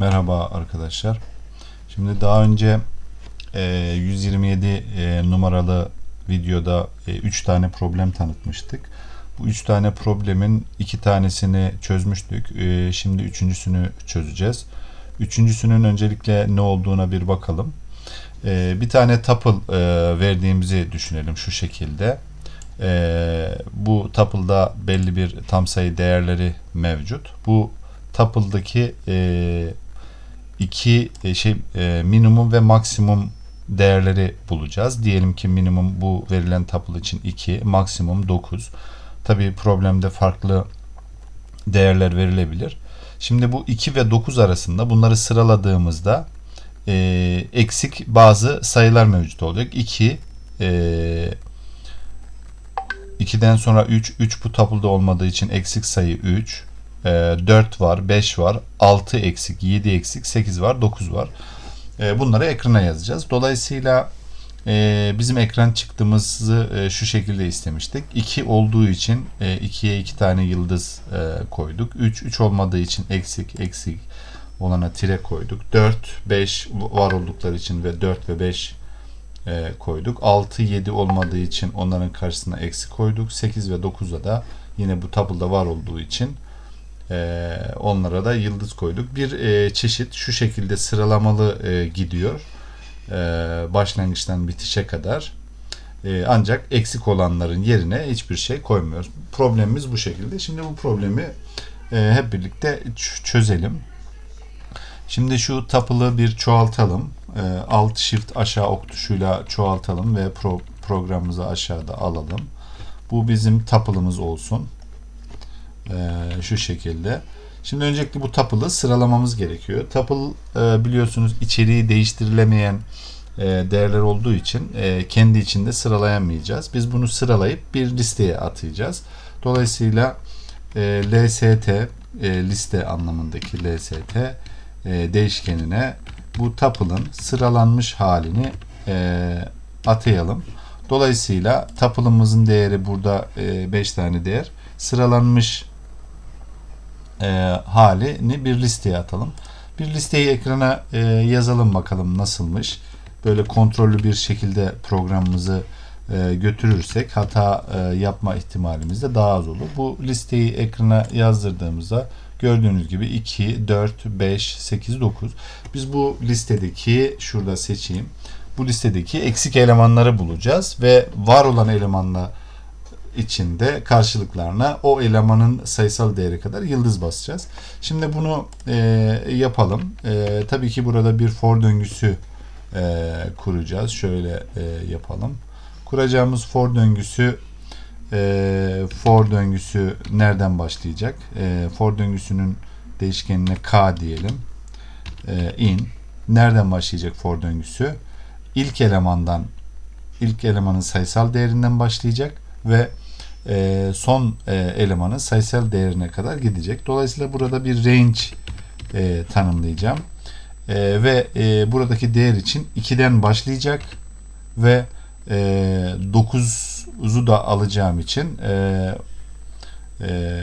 Merhaba arkadaşlar. Şimdi daha önce e, 127 e, numaralı videoda 3 tane problem tanıtmıştık. Bu 3 tane problemin 2 tanesini çözmüştük. E, şimdi üçüncüsünü çözeceğiz. Üçüncüsünün öncelikle ne olduğuna bir bakalım. E, bir tane tuple e, verdiğimizi düşünelim şu şekilde. E, bu tuple'da belli bir tam sayı değerleri mevcut. Bu tuple'daki e, iki e, şey e, minimum ve maksimum değerleri bulacağız. Diyelim ki minimum bu verilen tuple için 2, maksimum 9. Tabii problemde farklı değerler verilebilir. Şimdi bu 2 ve 9 arasında bunları sıraladığımızda e, eksik bazı sayılar mevcut olacak. 2 e, 2'den sonra 3, 3 bu tuple'da olmadığı için eksik sayı 3. 4 e, var, 5 var, 6 eksik, 7 eksik, 8 var, 9 var. E, bunları ekrana yazacağız. Dolayısıyla e, bizim ekran çıktığımızı şu şekilde istemiştik. 2 olduğu için 2'ye 2 tane yıldız koyduk. 3, 3 olmadığı için eksik, eksik olana tire koyduk. 4, 5 var oldukları için ve 4 ve 5 koyduk. 6, 7 olmadığı için onların karşısına eksi koyduk. 8 ve 9'a da yine bu tabloda var olduğu için e, onlara da yıldız koyduk. Bir e, çeşit şu şekilde sıralamalı e, gidiyor. E, başlangıçtan bitişe kadar. E, ancak eksik olanların yerine hiçbir şey koymuyoruz. Problemimiz bu şekilde. Şimdi bu problemi e, hep birlikte çözelim. Şimdi şu tapılı bir çoğaltalım. E, alt shift aşağı ok tuşuyla çoğaltalım ve pro, programımızı aşağıda alalım. Bu bizim tapılımız olsun. Ee, şu şekilde. Şimdi öncelikle bu tuple'ı sıralamamız gerekiyor. Tuple e, biliyorsunuz içeriği değiştirilemeyen e, değerler olduğu için e, kendi içinde sıralayamayacağız. Biz bunu sıralayıp bir listeye atayacağız. Dolayısıyla e, lst liste anlamındaki lst değişkenine bu tuple'ın sıralanmış halini atayalım. Dolayısıyla tuple'ımızın değeri burada 5 e, tane değer sıralanmış e, halini bir listeye atalım. Bir listeyi ekrana e, yazalım bakalım nasılmış. Böyle kontrollü bir şekilde programımızı e, götürürsek hata e, yapma ihtimalimiz de daha az olur. Bu listeyi ekrana yazdırdığımızda gördüğünüz gibi 2, 4, 5, 8, 9. Biz bu listedeki şurada seçeyim. Bu listedeki eksik elemanları bulacağız ve var olan elemanla içinde karşılıklarına o elemanın sayısal değeri kadar yıldız basacağız. Şimdi bunu e, yapalım. E, tabii ki burada bir for döngüsü e, kuracağız. Şöyle e, yapalım. Kuracağımız for döngüsü e, for döngüsü nereden başlayacak? E, for döngüsünün değişkenine k diyelim. E, in. Nereden başlayacak for döngüsü? İlk elemandan ilk elemanın sayısal değerinden başlayacak ve e, son e, elemanın sayısal değerine kadar gidecek. Dolayısıyla burada bir range e, tanımlayacağım. E, ve e, buradaki değer için 2'den başlayacak ve e, 9'u da alacağım için e, e,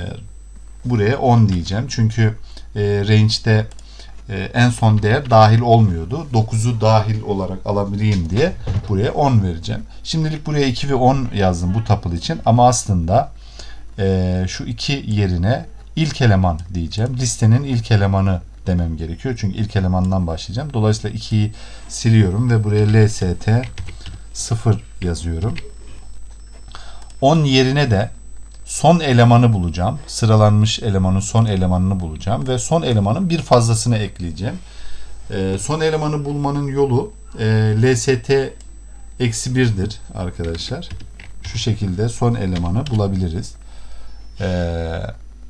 buraya 10 diyeceğim. Çünkü e, range'de en son değer dahil olmuyordu. 9'u dahil olarak alabileyim diye buraya 10 vereceğim. Şimdilik buraya 2 ve 10 yazdım bu tuple için ama aslında e, şu iki yerine ilk eleman diyeceğim. Listenin ilk elemanı demem gerekiyor. Çünkü ilk elemandan başlayacağım. Dolayısıyla 2'yi siliyorum ve buraya lst 0 yazıyorum. 10 yerine de son elemanı bulacağım. Sıralanmış elemanın son elemanını bulacağım ve son elemanın bir fazlasını ekleyeceğim. E, son elemanı bulmanın yolu e, lst eksi 1'dir arkadaşlar. Şu şekilde son elemanı bulabiliriz. E,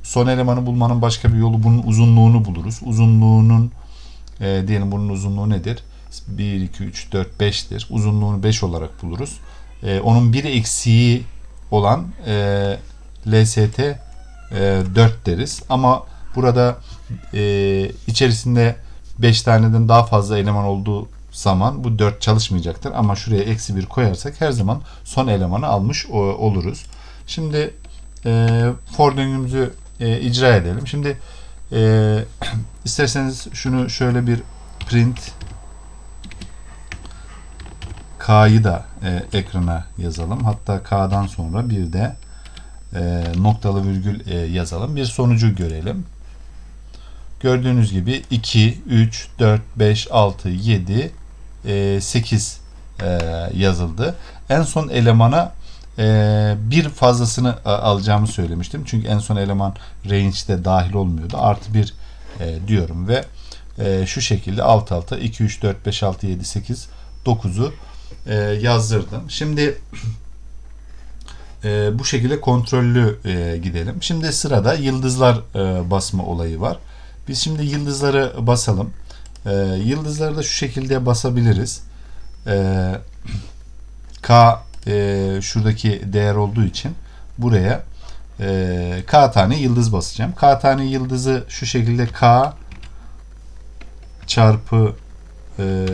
son elemanı bulmanın başka bir yolu bunun uzunluğunu buluruz. Uzunluğunun e, diyelim bunun uzunluğu nedir? 1, 2, 3, 4, 5'tir. Uzunluğunu 5 olarak buluruz. E, onun bir eksiği olan e, LST e, 4 deriz. Ama burada e, içerisinde 5 taneden daha fazla eleman olduğu zaman bu 4 çalışmayacaktır. Ama şuraya eksi 1 koyarsak her zaman son elemanı almış oluruz. Şimdi e, for döngümüzü e, icra edelim. Şimdi Ee, isterseniz şunu şöyle bir print K'yı da e, ekrana yazalım. Hatta K'dan sonra bir de e, noktalı virgül e, yazalım. Bir sonucu görelim. Gördüğünüz gibi 2, 3, 4, 5, 6, 7, e, 8 e, yazıldı. En son elemana e, bir fazlasını a- alacağımı söylemiştim. Çünkü en son eleman range'de dahil olmuyordu. Artı bir e, diyorum ve e, şu şekilde alt alta 2, 3, 4, 5, 6, 7, 8, 9'u e, yazdırdım. Şimdi e, bu şekilde kontrollü e, gidelim. Şimdi sırada yıldızlar e, basma olayı var. Biz şimdi yıldızları basalım. E, yıldızları da şu şekilde basabiliriz. E, K e, şuradaki değer olduğu için buraya e, K tane yıldız basacağım. K tane yıldızı şu şekilde K çarpı e,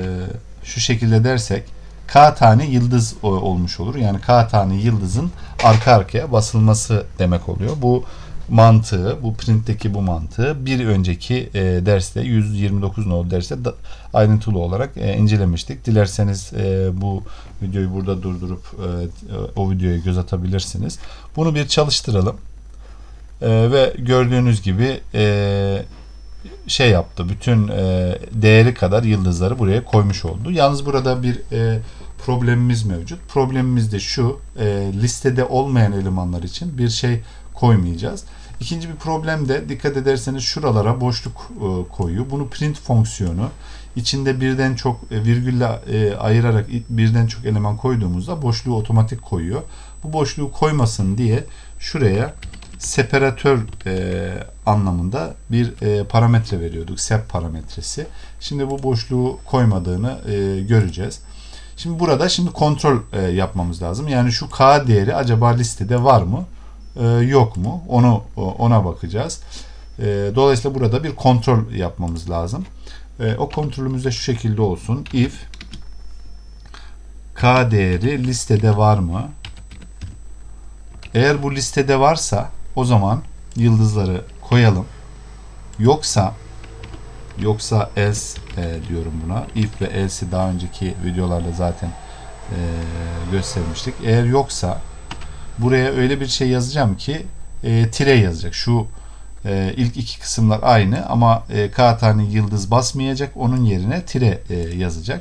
şu şekilde dersek K tane yıldız olmuş olur. Yani K tane yıldızın arka arkaya basılması demek oluyor. Bu mantığı, bu printteki bu mantığı bir önceki e, derste 129 nolu derste da, ayrıntılı olarak e, incelemiştik. Dilerseniz e, bu videoyu burada durdurup e, o videoya göz atabilirsiniz. Bunu bir çalıştıralım. E, ve gördüğünüz gibi e, şey yaptı. Bütün e, değeri kadar yıldızları buraya koymuş oldu. Yalnız burada bir e, problemimiz mevcut. Problemimiz de şu. E, listede olmayan elemanlar için bir şey koymayacağız. İkinci bir problem de dikkat ederseniz şuralara boşluk e, koyuyor. Bunu print fonksiyonu içinde birden çok e, virgülle e, ayırarak birden çok eleman koyduğumuzda boşluğu otomatik koyuyor. Bu boşluğu koymasın diye şuraya separatör e, anlamında bir e, parametre veriyorduk. Sep parametresi. Şimdi bu boşluğu koymadığını e, göreceğiz. Şimdi burada şimdi kontrol e, yapmamız lazım. Yani şu k değeri acaba listede var mı? e, yok mu? Onu ona bakacağız. E, dolayısıyla burada bir kontrol yapmamız lazım. E, o kontrolümüz de şu şekilde olsun. If k değeri listede var mı? Eğer bu listede varsa o zaman yıldızları koyalım. Yoksa yoksa else e, diyorum buna. If ve else'i daha önceki videolarda zaten e, göstermiştik. Eğer yoksa buraya öyle bir şey yazacağım ki e, tire yazacak. Şu e, ilk iki kısımlar aynı ama e, k tane yıldız basmayacak. Onun yerine tire e, yazacak.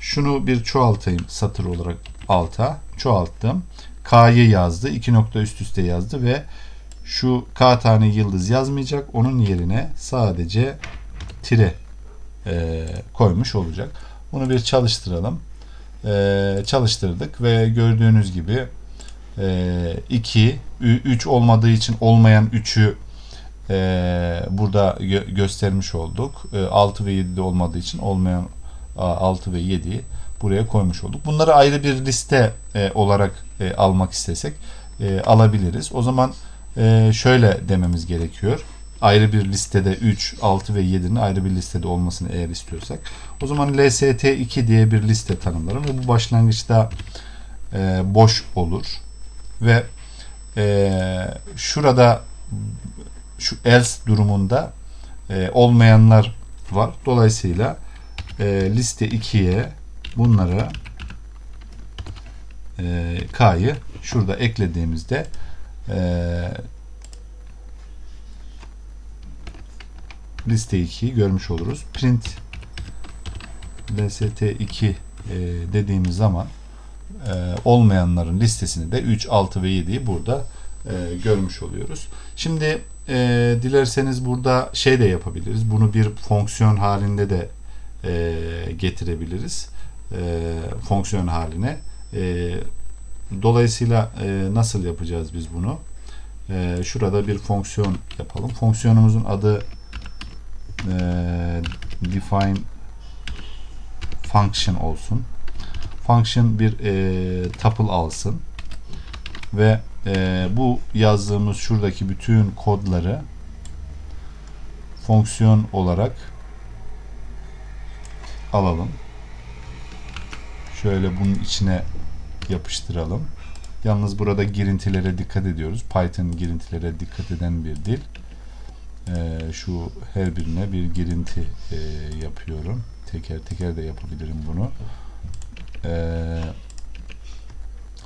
Şunu bir çoğaltayım satır olarak alta. Çoğalttım. K'yı yazdı. iki nokta üst üste yazdı ve şu k tane yıldız yazmayacak. Onun yerine sadece tire e, koymuş olacak. Bunu bir çalıştıralım. E, çalıştırdık ve gördüğünüz gibi 2, 3 olmadığı için olmayan 3'ü burada gö- göstermiş olduk. 6 ve 7 de olmadığı için olmayan 6 ve 7'yi buraya koymuş olduk. Bunları ayrı bir liste e, olarak e, almak istesek e, alabiliriz. O zaman e, şöyle dememiz gerekiyor. Ayrı bir listede 3, 6 ve 7'nin ayrı bir listede olmasını eğer istiyorsak. O zaman lst2 diye bir liste tanımlarım ve bu başlangıçta e, boş olur ve e, şurada şu else durumunda e, olmayanlar var. Dolayısıyla e, liste 2'ye bunları e, k'yı şurada eklediğimizde e, liste 2'yi görmüş oluruz. Print lst2 e, dediğimiz zaman e, olmayanların listesini de 3, 6 ve 7'yi burada e, görmüş oluyoruz. Şimdi e, dilerseniz burada şey de yapabiliriz. Bunu bir fonksiyon halinde de e, getirebiliriz. E, fonksiyon haline. E, dolayısıyla e, nasıl yapacağız biz bunu? E, şurada bir fonksiyon yapalım. Fonksiyonumuzun adı e, define function olsun function bir e, tuple alsın ve e, bu yazdığımız şuradaki bütün kodları fonksiyon olarak alalım. Şöyle bunun içine yapıştıralım. Yalnız burada girintilere dikkat ediyoruz. Python girintilere dikkat eden bir dil. Ee, şu her birine bir girinti e, yapıyorum. Teker teker de yapabilirim bunu. Ee,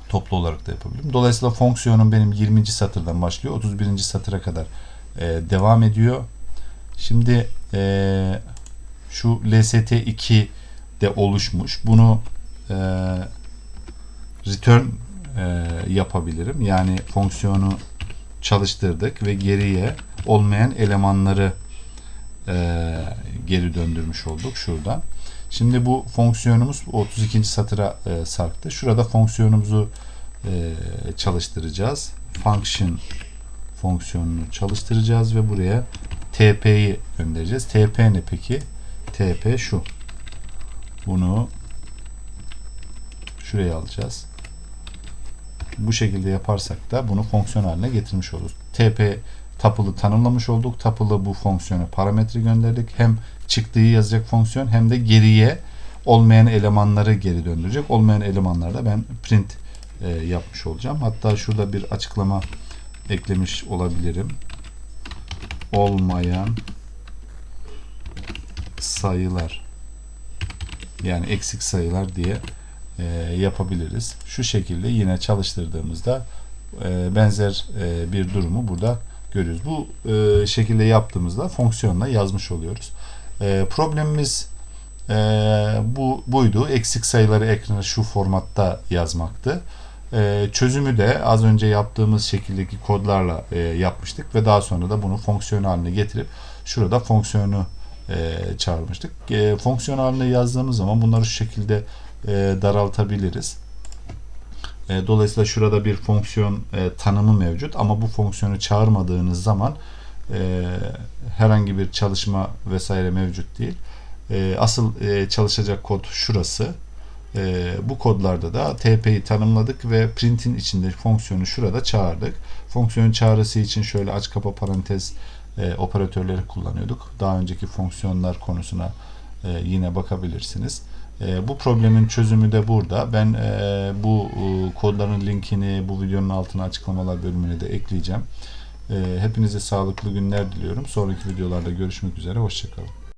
toplu olarak da yapabilirim. Dolayısıyla fonksiyonum benim 20. satırdan başlıyor. 31. satıra kadar e, devam ediyor. Şimdi e, şu LST2 de oluşmuş. Bunu e, return e, yapabilirim. Yani fonksiyonu çalıştırdık ve geriye olmayan elemanları e, geri döndürmüş olduk şuradan. Şimdi bu fonksiyonumuz 32. satıra e, sarktı. Şurada fonksiyonumuzu e, çalıştıracağız. Function fonksiyonunu çalıştıracağız ve buraya TP'yi göndereceğiz. TP ne peki? TP şu. Bunu şuraya alacağız. Bu şekilde yaparsak da bunu fonksiyon haline getirmiş oluruz. TP tuple'ı tanımlamış olduk. Tuple'a bu fonksiyona parametre gönderdik. Hem çıktığı yazacak fonksiyon hem de geriye olmayan elemanları geri döndürecek. Olmayan elemanlarda ben print e, yapmış olacağım. Hatta şurada bir açıklama eklemiş olabilirim. Olmayan sayılar yani eksik sayılar diye e, yapabiliriz. Şu şekilde yine çalıştırdığımızda e, benzer e, bir durumu burada görüyoruz. Bu e, şekilde yaptığımızda fonksiyonla yazmış oluyoruz. E, problemimiz e, bu buydu. Eksik sayıları ekrana şu formatta yazmaktı. E, çözümü de az önce yaptığımız şekildeki kodlarla e, yapmıştık ve daha sonra da bunu fonksiyon haline getirip şurada fonksiyonu e, çağırmıştık. E, fonksiyon haline yazdığımız zaman bunları şu şekilde e, daraltabiliriz. E, dolayısıyla şurada bir fonksiyon e, tanımı mevcut ama bu fonksiyonu çağırmadığınız zaman e, herhangi bir çalışma vesaire mevcut değil. E, asıl e, çalışacak kod şurası. E, bu kodlarda da TP'yi tanımladık ve print'in içinde fonksiyonu şurada çağırdık. Fonksiyon çağrısı için şöyle aç kapa parantez e, operatörleri kullanıyorduk. Daha önceki fonksiyonlar konusuna e, yine bakabilirsiniz. E, bu problemin çözümü de burada. Ben e, bu e, kodların linkini bu videonun altına açıklamalar bölümüne de ekleyeceğim. E, hepinize sağlıklı günler diliyorum. Sonraki videolarda görüşmek üzere. Hoşçakalın.